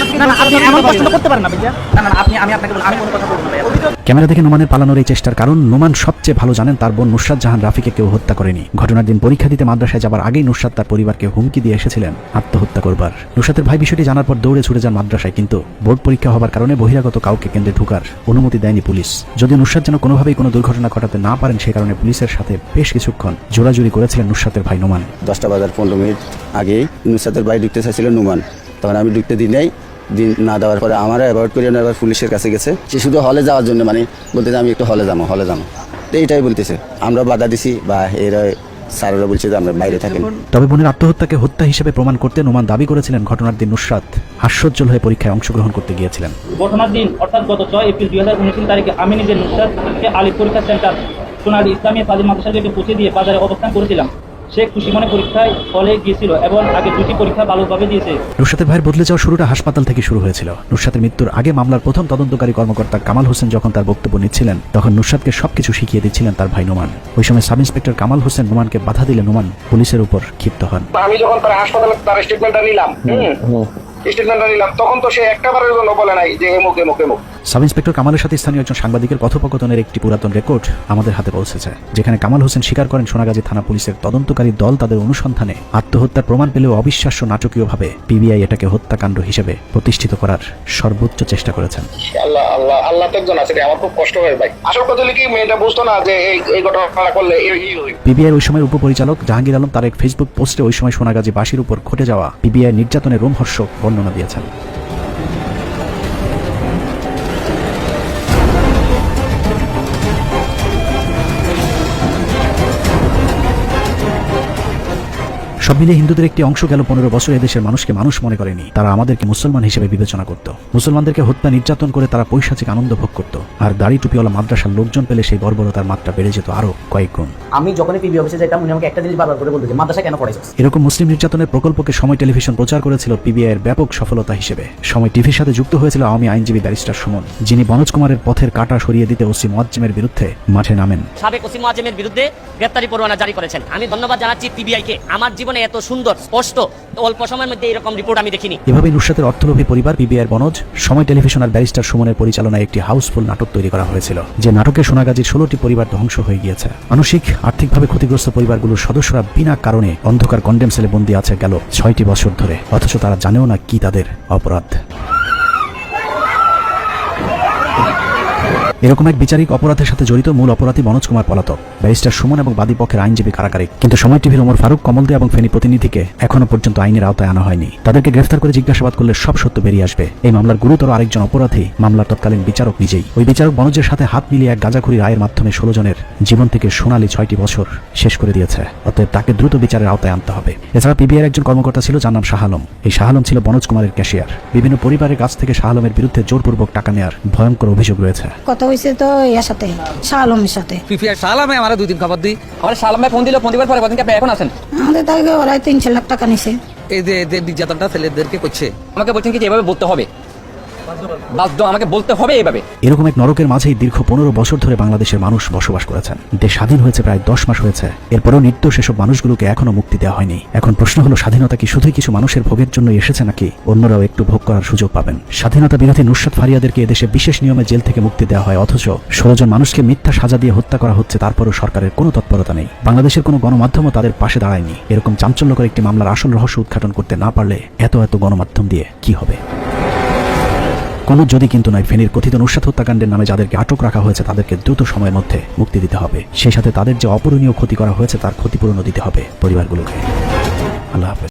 D: আপনি এমন প্রশ্ন করতে পারেন না ভাইয়া না না আপনি আমি আপনাকে আমি কোনো কথা বলব না।
A: ক্যামেরা দেখে নোমানের পালানোর এই চেষ্টার কারণ নোমান সবচেয়ে ভালো জানেন তার বোন নুসরাত জাহান রাফিকে কেউ হত্যা করেনি। ঘটনার দিন পরীক্ষা দিতে মাদ্রাসায় যাবার আগেই নুসরাত তার পরিবারকে হুমকি দিয়ে এসেছিলেন আত্মহত্যা করবার। নুসরাতের ভাই বিষয়টি জানার পর দৌড়ে ছুটে যান মাদ্রাসায় কিন্তু বোর্ড পরীক্ষা হবার কারণে বহিরাগত কাউকে কেন্দ্রে ঢুকার অনুমতি দেয়নি পুলিশ। যদিও নুসরাত যেন কোনোভাবেই কোনো দুর্ঘটনা ঘটাতে না পারেন সে কারণে পুলিশের সাথে বেশ কিছুক্ষণ জোরাজুরি করেছিলেন নুসরাতের ভাই নোমান।
K: দশটা বাজার পনেরো মিনিট আগেই নুসাতের ভাই ঢুকতে চাইছিল নুমান। তখন আমি ঢুকতে দিই নাই, দিন না দেওয়ার পরে আমার অ্যাভয়েড করে এবার পুলিশের কাছে গেছে। সে শুধু হলে যাওয়ার জন্য মানে বলতে আমি একটু হলে যাব হলে যাব। এইটাই বলতেছে। আমরা বাধা দিছি, বা এরা স্যারেরা বলছে যে আমরা বাইরে থাকেন।
A: তবে বোনের আত্মহত্যাকে হত্যা হিসেবে প্রমাণ করতে নোমান দাবি করেছিলেন ঘটনার দিন নুসরাত। হাস্যোজ্জ্বল হয়ে পরীক্ষায় অংশগ্রহণ করতে গিয়েছিলেন।
Q: ঘটনার দিন অর্থাৎ গত ছয় এপ্রিল দুই হাজার উনিশ তারিখে আমি নিজে নুসরাতকে আলী পরীক্ষা সেন্টার সোনালী ইসলামী ফাজিল মাদ্রাসা পৌঁছে দিয়ে বাজারে অবস্থান করেছিলাম। সে খুশি মনে পরীক্ষায় ফলে গিয়েছিল এবং আগে দুটি পরীক্ষা ভালোভাবে দিয়েছে।
A: নুসরাতের ভাইয়ের বদলে যাওয়া শুরুটা হাসপাতাল থেকে শুরু হয়েছিল। নুসরাতের মৃত্যুর আগে মামলার প্রথম তদন্তকারী কর্মকর্তা কামাল হোসেন যখন তার বক্তব্য নিচ্ছিলেন তখন নুসরাতকে সবকিছু শিখিয়ে দিচ্ছিলেন তার ভাই নোমান। ওই সময় সাব ইন্সপেক্টর কামাল হোসেন নোমানকে বাধা দিলে নোমান পুলিশের উপর ক্ষিপ্ত হন।
B: আমি যখন তার হাসপাতালে তার স্টেটমেন্টটা নিলাম স্টেটমেন্টটা নিলাম তখন তো সে একটা বারের জন্য বলে নাই যে এমুক এমুক এমুক
A: সাব ইন্সপেক্টর কামালের সাথে স্থানীয় একজন সাংবাদিকের কথোপকথনের একটি পুরাতন রেকর্ড আমাদের হাতে পৌঁছেছে যেখানে কামাল হোসেন স্বীকার করেন সোনাগাজী থানা পুলিশের তদন্তকারী দল তাদের অনুসন্ধানে আত্মহত্যার প্রমাণ পেলেও অবিশ্বাস্য নাটকীয়ভাবে পিবিআই এটাকে হত্যাকাণ্ড হিসেবে প্রতিষ্ঠিত করার সর্বোচ্চ চেষ্টা করেছেন।
B: আল্লাহ আল্লাহ আল্লাহ তো একজন আছে আমার খুব কষ্ট হয় ভাই। আসল কথা হলো কি মেয়েটা বুঝতো না যে এই করলে
A: পিবিআই ওই সময় উপপরিচালক জাহাঙ্গীর আলম তার এক ফেসবুক পোস্টে ওই সময় সোনাগাজী বাসির উপর ঘটে যাওয়া পিবিআই নির্যাতনের রোমহর্ষক বর্ণনা দিয়েছেন। সব মিলিয়ে হিন্দুদের একটি অংশ গেল পনেরো বছর এদেশের মানুষকে মানুষ মনে করেনি। তারা আমাদেরকে মুসলমান হিসেবে বিবেচনা করত। মুসলমানদেরকে হত্যা নির্যাতন করে তারা পৈশাচিক আনন্দ ভোগ করত। আর দাড়ি টুপিওয়ালা মাদ্রাসার লোকজন পেলে সেই বর্বরতার মাত্রা বেড়ে যেত আরও কয়েক গুণ।
D: আমি যখনই পিবি অফিসে যেতাম উনি আমাকে একটা জিনিস বারবার করে বলতো মাদ্রাসা কেন পড়াইছো?
A: এরকম মুসলিম নির্যাতনের প্রকল্পকে সময় টেলিভিশন প্রচার করেছিল পিবিআই এর ব্যাপক সফলতা হিসেবে। সময় টিভির সাথে যুক্ত হয়েছিল আওয়ামী আইনজীবী ব্যারিস্টার সুমন যিনি বনজ কুমারের পথের কাটা সরিয়ে দিতে ওসি মোয়াজ্জেমের বিরুদ্ধে মাঠে নামেন।
D: সাবেক ওসিম আজমের বিরুদ্ধে গ্রেপ্তারি পরোয়ানা জারি করেছেন। আমি ধন্যবাদ জানাচ্ছি পিবিআই কে। আমার জীবনে এত সুন্দর, স্পষ্ট, অল্প সময়ের মধ্যে এরকম রিপোর্ট আমি দেখিনি।
A: এভাবে নুসরাতের অর্থলোভী পরিবার, বিবিআর বনজ, সময় টেলিভিশন আর ব্যারিস্টার সুমনের পরিচালনায় একটি হাউসফুল নাটক তৈরি করা হয়েছিল, যে নাটকে সোনাগাজীর ষোলোটি পরিবার ধ্বংস হয়ে গিয়েছে। মানসিক আর্থিকভাবে ক্ষতিগ্রস্ত পরিবারগুলোর সদস্যরা বিনা কারণে অন্ধকার কন্ডেম সেলে বন্দী আছে গেল ছয়টি বছর ধরে, অথচ তারা জানেও না কি তাদের অপরাধ। এরকম এক বিচারিক অপরাধের সাথে জড়িত মূল অপরাধী মনোজ কুমার পলাতক, ব্যারিস্টার সুমন এবং বাদী পক্ষের আইনজীবী কারাগারে। কিন্তু সময় টিভির ওমর ফারুক, কমল দে এবং ফেনী প্রতিনিধিকে এখনও পর্যন্ত আইনের আওতায় আনা হয়নি। তাদেরকে গ্রেফতার করে জিজ্ঞাসাবাদ করলে সব সত্য বেরিয়ে আসবে। এই মামলার গুরুতর আরেকজন অপরাধী মামলার তৎকালীন বিচারক নিজেই। ওই বিচারক মনোজের সাথে হাত মিলিয়ে এক গাজাখুরি রায়ের মাধ্যমে ষোলো জনের জীবন থেকে সোনালী ছয়টি বছর শেষ করে দিয়েছে। অতএব তাকে দ্রুত বিচারের আওতায় আনতে হবে। এছাড়া পিবিআর একজন কর্মকর্তা ছিল যার নাম শাহ আলম। এই শাহালম ছিল মনোজ কুমারের ক্যাশিয়ার। বিভিন্ন পরিবারের কাছ থেকে শাহালমের বিরুদ্ধে জোরপূর্বক টাকা নেওয়ার ভয়ঙ্কর অভিযোগ রয়েছে।
C: কথা হয়েছে তো ইয়ার সাথে শাহ আলমের সাথে
Q: পিপিআর সালামে আমার দুই দিন খবর দিই। আমার শালামে ফোন দিল ফোন দিবার পরে কদিন এখন আছেন?
C: আমাদের তাকে ওরা তিনশো লাখ টাকা নিছে।
Q: এই যে যে নির্যাতনটা ছেলেদেরকে করছে আমাকে বলছেন কি এভাবে বলতে হবে। বাধ্য আমাকে বলতে হবে এইভাবে।
A: এরকম এক নরকের মাঝেই দীর্ঘ পনেরো বছর ধরে বাংলাদেশের মানুষ বসবাস করেছেন। দেশ স্বাধীন হয়েছে প্রায় দশ মাস হয়েছে। এরপরেও নির্দোষ এসব মানুষগুলোকে এখনও মুক্তি দেওয়া হয়নি। এখন প্রশ্ন হলো, স্বাধীনতা কি শুধুই কিছু মানুষের ভোগের জন্য এসেছে নাকি অন্যরাও একটু ভোগ করার সুযোগ পাবেন? স্বাধীনতা বিরোধী নুসরাত ফারিয়াদেরকে এদেশে বিশেষ নিয়মে জেল থেকে মুক্তি দেওয়া হয়, অথচ ষোলো জন মানুষকে মিথ্যা সাজা দিয়ে হত্যা করা হচ্ছে, তারপরও সরকারের কোনো তৎপরতা নেই। বাংলাদেশের কোনো গণমাধ্যমও তাদের পাশে দাঁড়ায়নি। এরকম চাঞ্চল্যকর একটি মামলার আসল রহস্য উদ্ঘাটন করতে না পারলে এত এত গণমাধ্যম দিয়ে কি হবে? কোনো যদি কিন্তু নয়, ফেনীর কথিত নুসাত হত্যাকাণ্ডের নামে যাদেরকে আটক রাখা হয়েছে, তাদেরকে দ্রুত সময়ের মধ্যে মুক্তি দিতে হবে। সেই সাথে তাদের যে অপূরণীয় ক্ষতি করা হয়েছে, তার ক্ষতিপূরণও দিতে হবে পরিবারগুলোকে। আল্লাহ হাফেজ।